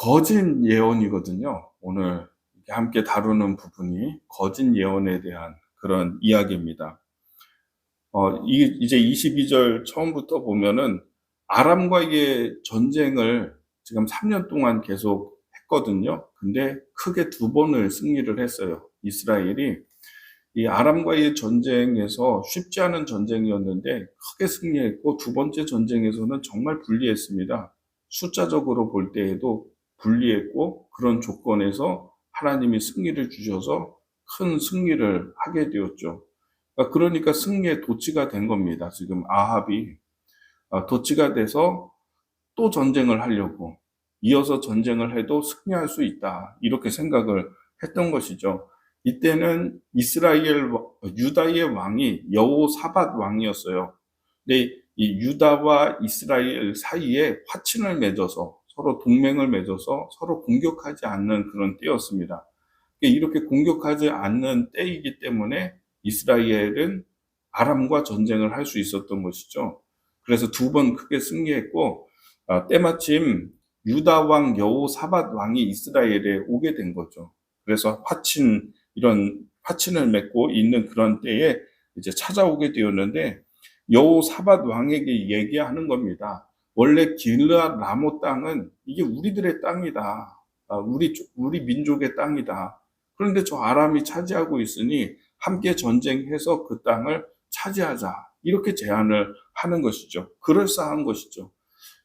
거짓 예언이거든요. 오늘 함께 다루는 부분이 거짓 예언에 대한 그런 이야기입니다. 어, 이, 이제 22절 처음부터 보면은 아람과의 전쟁을 지금 3년 동안 계속 했거든요. 근데 크게 두 번을 승리를 했어요. 이스라엘이. 이 아람과의 전쟁에서 쉽지 않은 전쟁이었는데 크게 승리했고 두 번째 전쟁에서는 정말 불리했습니다. 숫자적으로 볼 때에도 불리했고 그런 조건에서 하나님이 승리를 주셔서 큰 승리를 하게 되었죠. 그러니까, 그러니까 승리의 도치가 된 겁니다. 지금 아합이 아, 도치가 돼서 또 전쟁을 하려고 이어서 전쟁을 해도 승리할 수 있다 이렇게 생각을 했던 것이죠. 이때는 이스라엘 유다의 왕이 여호사밧 왕이었어요. 근데 이 유다와 이스라엘 사이에 화친을 맺어서 서로 동맹을 맺어서 서로 공격하지 않는 그런 때였습니다. 이렇게 공격하지 않는 때이기 때문에 이스라엘은 아람과 전쟁을 할 수 있었던 것이죠. 그래서 두 번 크게 승리했고 아, 때마침 유다 왕 여호사밧 왕이 이스라엘에 오게 된 거죠. 그래서 화친 이런 화친을 맺고 있는 그런 때에 이제 찾아오게 되었는데 여호사밧 왕에게 얘기하는 겁니다. 원래 길르앗 라모 땅은 이게 우리들의 땅이다. 아, 우리 우리 민족의 땅이다. 그런데 저 아람이 차지하고 있으니 함께 전쟁해서 그 땅을 차지하자. 이렇게 제안을 하는 것이죠. 그럴싸한 것이죠.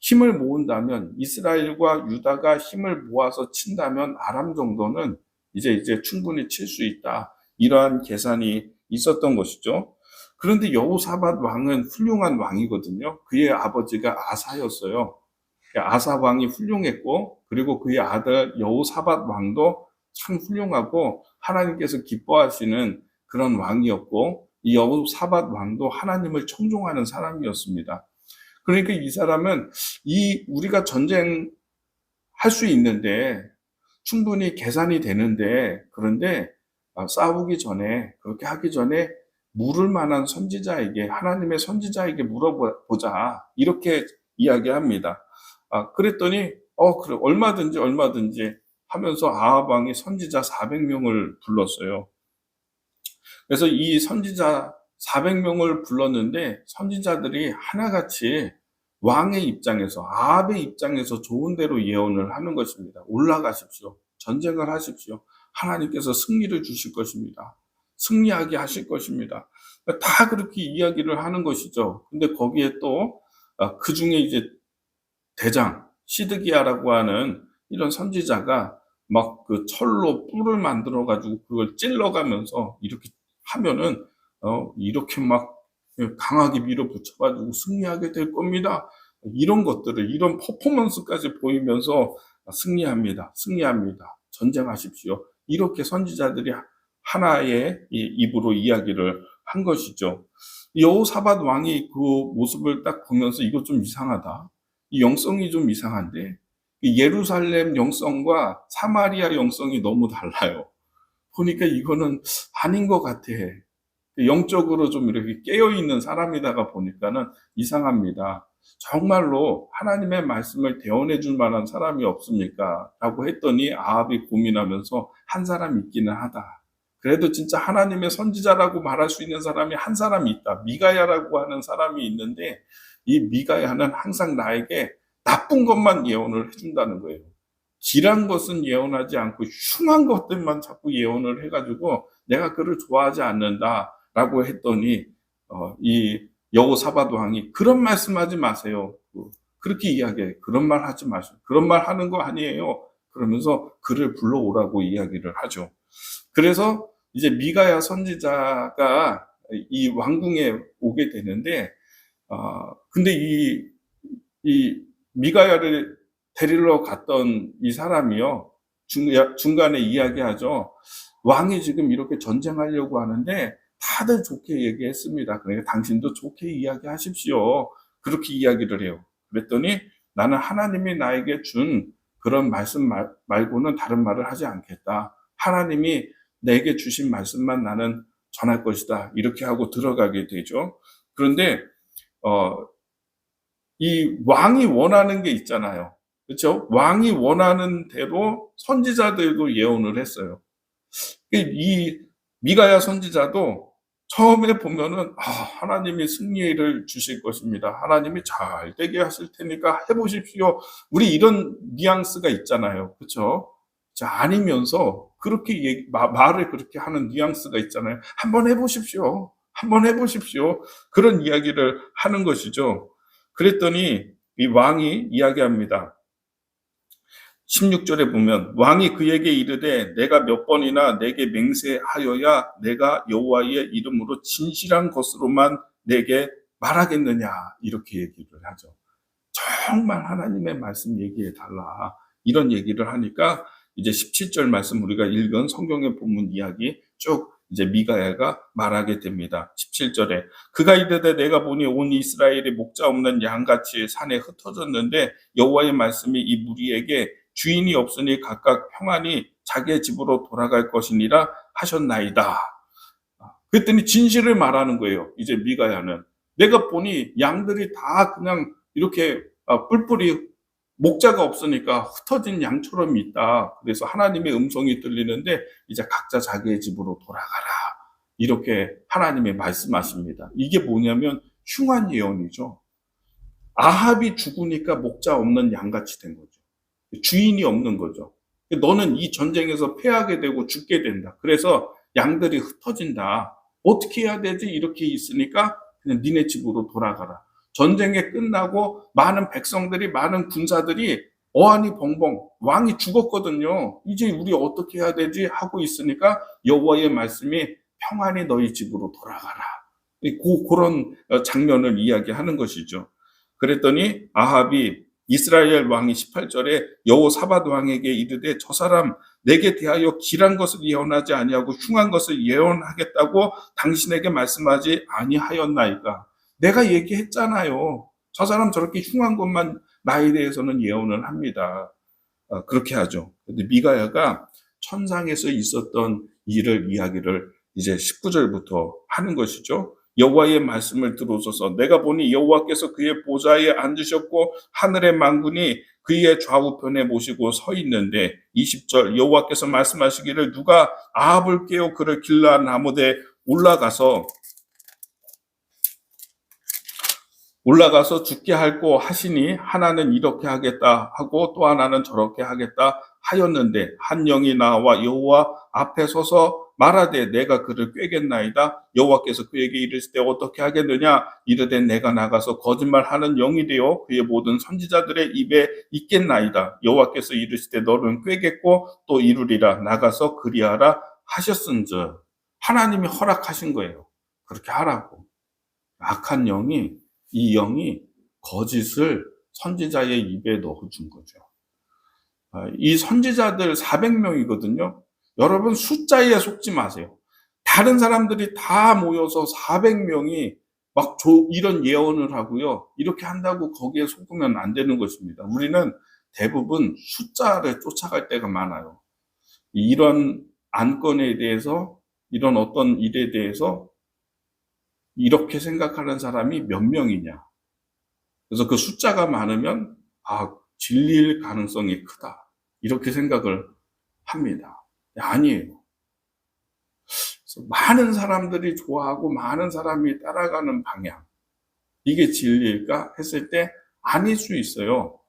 힘을 모은다면 이스라엘과 유다가 힘을 모아서 친다면 아람 정도는 이제 이제 충분히 칠 수 있다. 이러한 계산이 있었던 것이죠. 그런데 여호사밧 왕은 훌륭한 왕이거든요. 그의 아버지가 아사였어요. 아사 왕이 훌륭했고 그리고 그의 아들 여호사밧 왕도 참 훌륭하고 하나님께서 기뻐하시는 그런 왕이었고 이 여호사밧 왕도 하나님을 청종하는 사람이었습니다. 그러니까 이 사람은 이 우리가 전쟁 할 수 있는데 충분히 계산이 되는데 그런데 아, 싸우기 전에 그렇게 하기 전에 물을 만한 선지자에게 하나님의 선지자에게 물어보자 이렇게 이야기합니다. 아, 그랬더니 어 그래 얼마든지 얼마든지 하면서 아합 왕이 선지자 400명을 불렀어요. 그래서 이 선지자 400명을 불렀는데 선지자들이 하나같이 왕의 입장에서 아합의 입장에서 좋은 대로 예언을 하는 것입니다. 올라가십시오. 전쟁을 하십시오. 하나님께서 승리를 주실 것입니다. 승리하게 하실 것입니다. 다 그렇게 이야기를 하는 것이죠. 근데 거기에 또그 아, 중에 이제 대장 시드기야라고 하는 이런 선지자가 막 그 철로 뿔을 만들어 가지고 그걸 찔러가면서 이렇게 하면은 어 이렇게 막 강하게 밀어붙여 가지고 승리하게 될 겁니다. 이런 것들을 이런 퍼포먼스까지 보이면서 승리합니다. 승리합니다. 전쟁하십시오. 이렇게 선지자들이 하나의 입으로 이야기를 한 것이죠. 여호사밧 왕이 그 모습을 딱 보면서 이거 좀 이상하다. 이 영성이 좀 이상한데 예루살렘 영성과 사마리아 영성이 너무 달라요. 보니까 이거는 아닌 것 같아. 영적으로 좀 이렇게 깨어 있는 사람이다가 보니까는 이상합니다. 정말로 하나님의 말씀을 대언해 줄 만한 사람이 없습니까? 라고 했더니 아합이 고민하면서 한 사람 있기는 하다. 그래도 진짜 하나님의 선지자라고 말할 수 있는 사람이 한 사람이 있다. 미가야라고 하는 사람이 있는데 이 미가야는 항상 나에게 나쁜 것만 예언을 해준다는 거예요. 길한 것은 예언하지 않고 흉한 것들만 자꾸 예언을 해가지고 내가 그를 좋아하지 않는다라고 했더니 어, 이 여호사밧 왕이 그런 말씀하지 마세요. 그, 그렇게 이야기해. 그런 말 하지 마세요. 그런 말 하는 거 아니에요. 그러면서 그를 불러오라고 이야기를 하죠. 그래서 이제 미가야 선지자가 이 왕궁에 오게 되는데, 어, 근데 이, 이 미가야를 데리러 갔던 이 사람이요. 중, 중간에 이야기하죠. 왕이 지금 이렇게 전쟁하려고 하는데 다들 좋게 얘기했습니다. 그러니까 당신도 좋게 이야기하십시오. 그렇게 이야기를 해요. 그랬더니 나는 하나님이 나에게 준 그런 말씀 말, 말고는 다른 말을 하지 않겠다. 하나님이 내게 주신 말씀만 나는 전할 것이다. 이렇게 하고 들어가게 되죠. 그런데 어, 이 왕이 원하는 게 있잖아요. 그렇죠? 왕이 원하는 대로 선지자들도 예언을 했어요. 이 미가야 선지자도 처음에 보면은 아, 하나님이 승리를 주실 것입니다. 하나님이 잘 되게 하실 테니까 해보십시오. 우리 이런 뉘앙스가 있잖아요. 그렇죠? 자 아니면서 그렇게 얘기, 마, 말을 그렇게 하는 뉘앙스가 있잖아요. 한번 해보십시오. 한번 해보십시오. 그런 이야기를 하는 것이죠. 그랬더니 이 왕이 이야기합니다. 16절에 보면 왕이 그에게 이르되 내가 몇 번이나 내게 맹세하여야 내가 여호와의 이름으로 진실한 것으로만 내게 말하겠느냐 이렇게 얘기를 하죠. 정말 하나님의 말씀 얘기해 달라 이런 얘기를 하니까 이제 17절 말씀 우리가 읽은 성경의 본문 이야기 쭉 이제 미가야가 말하게 됩니다. 17절에 그가 이르되 내가 보니 온 이스라엘이 목자 없는 양같이 산에 흩어졌는데 여호와의 말씀이 이 무리에게 주인이 없으니 각각 평안히 자기의 집으로 돌아갈 것이니라 하셨나이다. 그랬더니 진실을 말하는 거예요. 이제 미가야는 내가 보니 양들이 다 그냥 이렇게 아, 뿔뿔이 목자가 없으니까 흩어진 양처럼 있다. 그래서 하나님의 음성이 들리는데 이제 각자 자기의 집으로 돌아가라. 이렇게 하나님의 말씀하십니다. 이게 뭐냐면 흉한 예언이죠. 아합이 죽으니까 목자 없는 양같이 된 거죠. 주인이 없는 거죠. 너는 이 전쟁에서 패하게 되고 죽게 된다. 그래서 양들이 흩어진다. 어떻게 해야 되지? 이렇게 있으니까 그냥 니네 집으로 돌아가라. 전쟁이 끝나고 많은 백성들이 많은 군사들이 어안이 벙벙 왕이 죽었거든요. 이제 우리 어떻게 해야 되지 하고 있으니까 여호와의 말씀이 평안히 너희 집으로 돌아가라. 고, 그런 장면을 이야기하는 것이죠. 그랬더니 아합이 이스라엘 왕이 18절에 여호사밧 왕에게 이르되 저 사람 내게 대하여 길한 것을 예언하지 아니하고 흉한 것을 예언하겠다고 당신에게 말씀하지 아니하였나이까 내가 얘기했잖아요. 저 사람 저렇게 흉한 것만 나에 대해서는 예언을 합니다. 어, 그렇게 하죠. 근데 미가야가 천상에서 있었던 일을 이야기를 이제 19절부터 하는 것이죠. 여호와의 말씀을 들어서서 내가 보니 여호와께서 그의 보좌에 앉으셨고 하늘의 만군이 그의 좌우편에 모시고 서 있는데 20절 여호와께서 말씀하시기를 누가 아합을 깨어 그를 길라 나무대 올라가서 올라가서 죽게 할고 하시니 하나는 이렇게 하겠다 하고 또 하나는 저렇게 하겠다 하였는데 한 영이 나와 여호와 앞에 서서 말하되 내가 그를 꿰겠나이다. 여호와께서 그에게 이르실 때 어떻게 하겠느냐? 이르되 내가 나가서 거짓말하는 영이 되어 그의 모든 선지자들의 입에 있겠나이다. 여호와께서 이르실 때 너는 꿰겠고 또 이루리라. 나가서 그리하라 하셨은즉 하나님이 허락하신 거예요. 그렇게 하라고. 악한 영이 이 영이 거짓을 선지자의 입에 넣어준 거죠. 아, 이 선지자들 400명이거든요. 여러분 숫자에 속지 마세요. 다른 사람들이 다 모여서 400명이 막 이런 예언을 하고요. 이렇게 한다고 거기에 속으면 안 되는 것입니다. 우리는 대부분 숫자를 쫓아갈 때가 많아요. 이런 안건에 대해서 이런 어떤 일에 대해서 이렇게 생각하는 사람이 몇 명이냐. 그래서 그 숫자가 많으면, 아, 진리일 가능성이 크다. 이렇게 생각을 합니다. 아니에요. 많은 사람들이 좋아하고 많은 사람이 따라가는 방향. 이게 진리일까? 했을 때 아닐 수 있어요.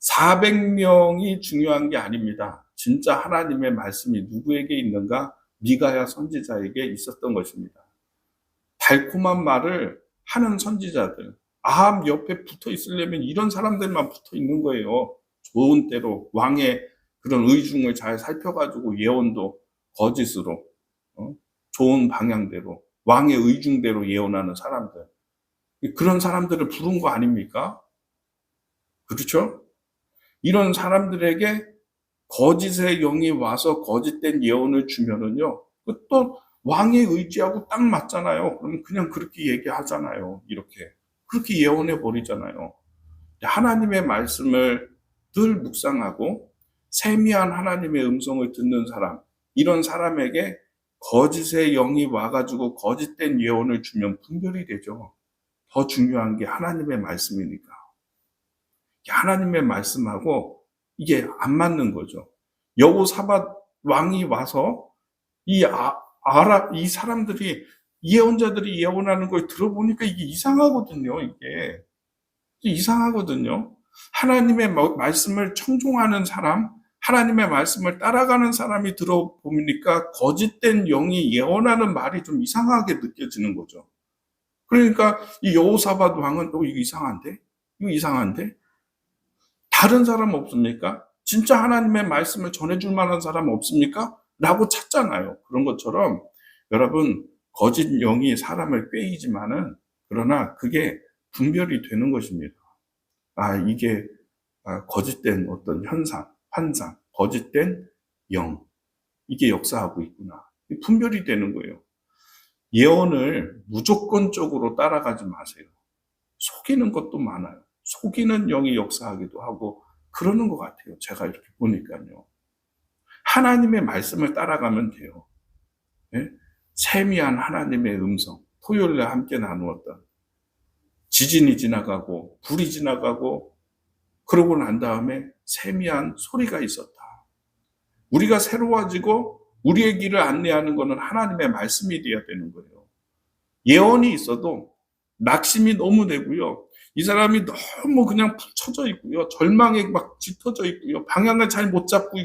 400명이 중요한 게 아닙니다. 진짜 하나님의 말씀이 누구에게 있는가? 미가야 선지자에게 있었던 것입니다. 달콤한 말을 하는 선지자들. 아함 옆에 붙어 있으려면 이런 사람들만 붙어 있는 거예요. 좋은 때로 왕의 그런 의중을 잘 살펴가지고 예언도 거짓으로 어? 좋은 방향대로 왕의 의중대로 예언하는 사람들 그런 사람들을 부른 거 아닙니까? 그렇죠? 이런 사람들에게 거짓의 영이 와서 거짓된 예언을 주면은요 또 왕의 의지하고 딱 맞잖아요. 그럼 그냥 그렇게 얘기하잖아요. 이렇게. 그렇게 예언해 버리잖아요. 하나님의 말씀을 늘 묵상하고 세미한 하나님의 음성을 듣는 사람, 이런 사람에게 거짓의 영이 와가지고 거짓된 예언을 주면 분별이 되죠. 더 중요한 게 하나님의 말씀이니까. 하나님의 말씀하고 이게 안 맞는 거죠. 여호사밧 왕이 와서 이 아, 아라 이 사람들이 예언자들이 예언하는 걸 들어보니까 이게 이상하거든요. 이게 이상하거든요. 하나님의 마- 말씀을 청종하는 사람, 하나님의 말씀을 따라가는 사람이 들어보니까 거짓된 영이 예언하는 말이 좀 이상하게 느껴지는 거죠. 그러니까 이 여호사밧 왕은 또 이거 이상한데? 이거 이상한데? 다른 사람 없습니까? 진짜 하나님의 말씀을 전해줄 만한 사람 없습니까? 라고 찾잖아요. 그런 것처럼 여러분 거짓 영이 사람을 꾀이지만은 그러나 그게 분별이 되는 것입니다. 아 이게 아, 거짓된 어떤 현상, 환상, 거짓된 영 이게 역사하고 있구나. 분별이 되는 거예요. 예언을 무조건적으로 따라가지 마세요. 속이는 것도 많아요. 속이는 영이 역사하기도 하고 그러는 것 같아요. 제가 이렇게 보니까요. 하나님의 말씀을 따라가면 돼요. 예? 세미한 하나님의 음성, 토요일에 함께 나누었던 지진이 지나가고 불이 지나가고 그러고 난 다음에 세미한 소리가 있었다. 우리가 새로워지고 우리의 길을 안내하는 것은 하나님의 말씀이 되어야 되는 거예요. 예언이 있어도 낙심이 너무 되고요. 이 사람이 너무 그냥 푹 처져 있고요. 절망에 막 짙어져 있고요. 방향을 잘 못 잡고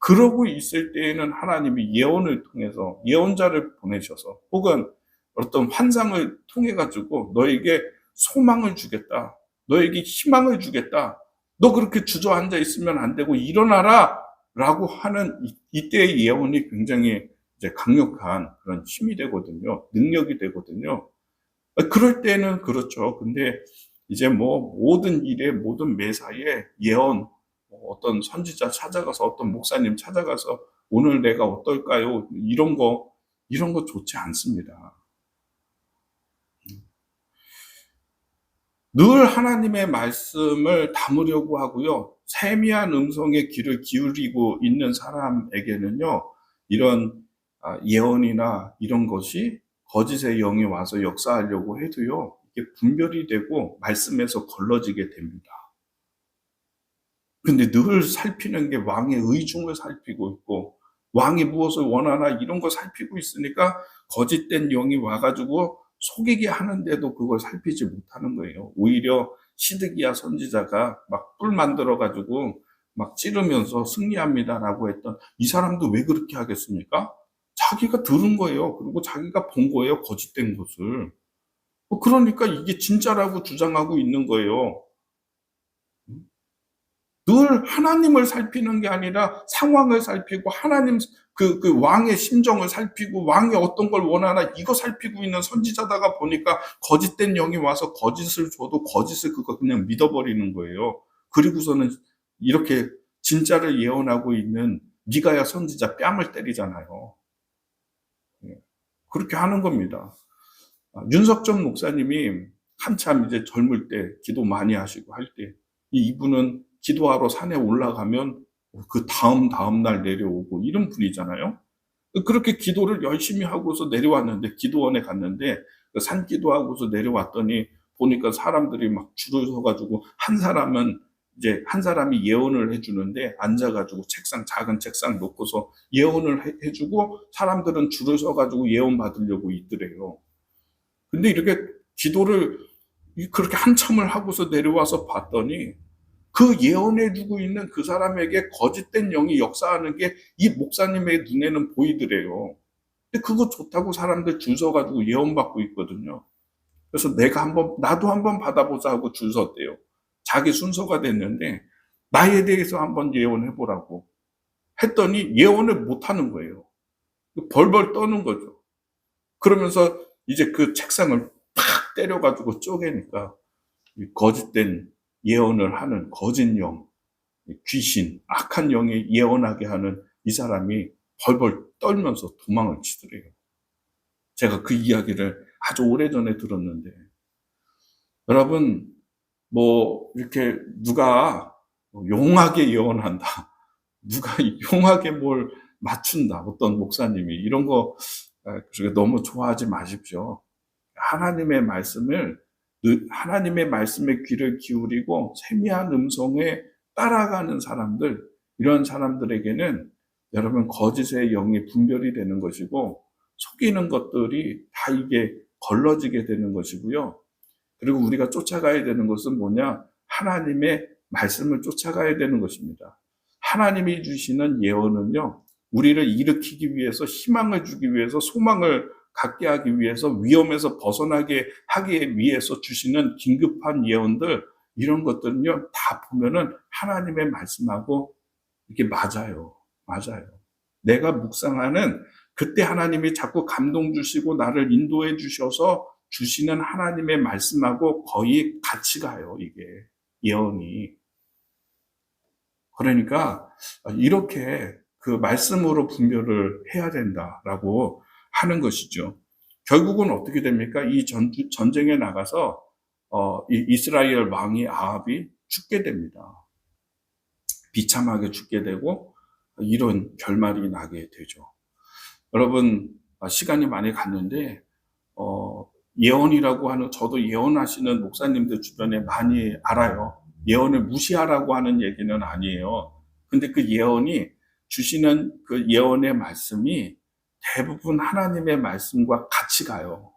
그러고 있을 때에는 하나님이 예언을 통해서 예언자를 보내셔서 혹은 어떤 환상을 통해 가지고 너에게 소망을 주겠다. 너에게 희망을 주겠다. 너 그렇게 주저앉아 있으면 안 되고 일어나라. 라고 하는 이- 이때의 예언이 굉장히 이제 강력한 그런 힘이 되거든요. 능력이 되거든요. 아, 그럴 때는 그렇죠. 근데 이제 뭐 모든 일에 모든 매사에 예언 뭐 어떤 선지자 찾아가서 어떤 목사님 찾아가서 오늘 내가 어떨까요? 이런 거 이런 거 좋지 않습니다. 늘 하나님의 말씀을 담으려고 하고요. 세미한 음성의 귀를 기울이고 있는 사람에게는요. 이런 아, 예언이나 이런 것이 거짓의 영이 와서 역사하려고 해도요. 이게 분별이 되고 말씀에서 걸러지게 됩니다. 근데 늘 살피는 게 왕의 의중을 살피고 있고 왕이 무엇을 원하나 이런 거 살피고 있으니까 거짓된 영이 와가지고 속이게 하는데도 그걸 살피지 못하는 거예요. 오히려 시드기야 선지자가 막 뿔 만들어가지고 막 찌르면서 승리합니다라고 했던 이 사람도 왜 그렇게 하겠습니까? 자기가 들은 거예요. 그리고 자기가 본 거예요. 거짓된 것을. 어, 그러니까 이게 진짜라고 주장하고 있는 거예요. 늘 하나님을 살피는 게 아니라 상황을 살피고 하나님 그, 그 왕의 심정을 살피고 왕이 어떤 걸 원하나 이거 살피고 있는 선지자다가 보니까 거짓된 영이 와서 거짓을 줘도 거짓을 그거 그냥 믿어버리는 거예요. 그리고서는 이렇게 진짜를 예언하고 있는 미가야 선지자 뺨을 때리잖아요. 예. 그렇게 하는 겁니다. 아, 윤석전 목사님이 한참 이제 젊을 때 기도 많이 하시고 할 때 이분은 기도하러 산에 올라가면 그 다음 다음 날 내려오고 이런 분이잖아요. 그렇게 기도를 열심히 하고서 내려왔는데 기도원에 갔는데 그산 기도하고서 내려왔더니 보니까 사람들이 막 줄을 서가지고 한 사람은 이제 한 사람이 예언을 해주는데 앉아가지고 책상 작은 책상 놓고서 예언을 해- 해주고 사람들은 줄을 서가지고 예언 받으려고 있더래요. 근데 이렇게 기도를 그렇게 한참을 하고서 내려와서 봤더니 그 예언해 주고 있는 그 사람에게 거짓된 영이 역사하는 게 이 목사님의 눈에는 보이더래요. 근데 그거 좋다고 사람들 줄 서가지고 예언받고 있거든요. 그래서 내가 한번, 나도 한번 받아보자 하고 줄 섰대요. 자기 순서가 됐는데, 나에 대해서 한번 예언해보라고. 했더니 예언을 못하는 거예요. 벌벌 떠는 거죠. 그러면서 이제 그 책상을 팍 때려가지고 쪼개니까 이 거짓된 예언을 하는 거짓 영, 귀신, 악한 영이 예언하게 하는 이 사람이 벌벌 떨면서 도망을 치더래요. 제가 그 이야기를 아주 오래전에 들었는데, 여러분, 뭐, 이렇게 누가 용하게 예언한다. 누가 용하게 뭘 맞춘다. 어떤 목사님이. 이런 거, 아, 너무 좋아하지 마십시오. 하나님의 말씀을 느- 하나님의 말씀에 귀를 기울이고 세미한 음성에 따라가는 사람들, 이런 사람들에게는 여러분 거짓의 영이 분별이 되는 것이고 속이는 것들이 다 이게 걸러지게 되는 것이고요. 그리고 우리가 쫓아가야 되는 것은 뭐냐? 하나님의 말씀을 쫓아가야 되는 것입니다. 하나님이 주시는 예언은요, 우리를 일으키기 위해서, 희망을 주기 위해서, 소망을 갖게 하기 위해서, 위험에서 벗어나게 하기 위해서 주시는 긴급한 예언들, 이런 것들은요, 다 보면은 하나님의 말씀하고 이게 맞아요. 맞아요. 내가 묵상하는 그때 하나님이 자꾸 감동 주시고 나를 인도해 주셔서 주시는 하나님의 말씀하고 거의 같이 가요, 이게. 예언이. 그러니까 이렇게 그 말씀으로 분별을 해야 된다라고 하는 것이죠. 결국은 어떻게 됩니까? 이 전, 전쟁에 나가서 어, 이 이스라엘 왕이 아합이 죽게 됩니다. 비참하게 죽게 되고 이런 결말이 나게 되죠. 여러분 아, 시간이 많이 갔는데 어, 예언이라고 하는 저도 예언하시는 목사님들 주변에 많이 알아요. 예언을 무시하라고 하는 얘기는 아니에요. 근데 그 예언이 주시는 그 예언의 말씀이 대부분 하나님의 말씀과 같이 가요.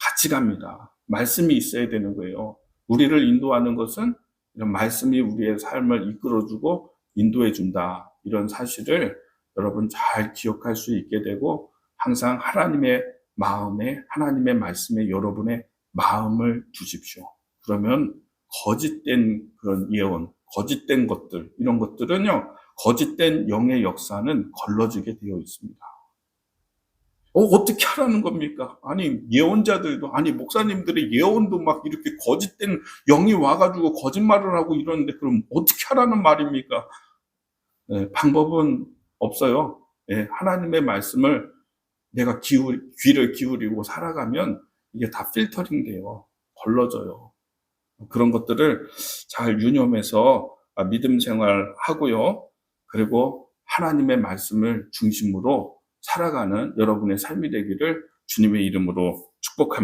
같이 갑니다. 말씀이 있어야 되는 거예요. 우리를 인도하는 것은 이런 말씀이 우리의 삶을 이끌어주고 인도해 준다. 이런 사실을 여러분 잘 기억할 수 있게 되고 항상 하나님의 마음에, 하나님의 말씀에 여러분의 마음을 두십시오. 그러면 거짓된 그런 예언, 거짓된 것들, 이런 것들은요, 거짓된 영의 역사는 걸러지게 되어 있습니다. 어, 어떻게 하라는 겁니까? 아니, 예언자들도, 아니, 목사님들의 예언도 막 이렇게 거짓된 영이 와가지고 거짓말을 하고 이러는데, 그럼 어떻게 하라는 말입니까? 네, 방법은 없어요. 네, 하나님의 말씀을 내가 기울, 귀를 기울이고 살아가면 이게 다 필터링 돼요. 걸러져요. 그런 것들을 잘 유념해서 믿음 생활 하고요. 그리고 하나님의 말씀을 중심으로 살아가는 여러분의 삶이 되기를 주님의 이름으로 축복합니다.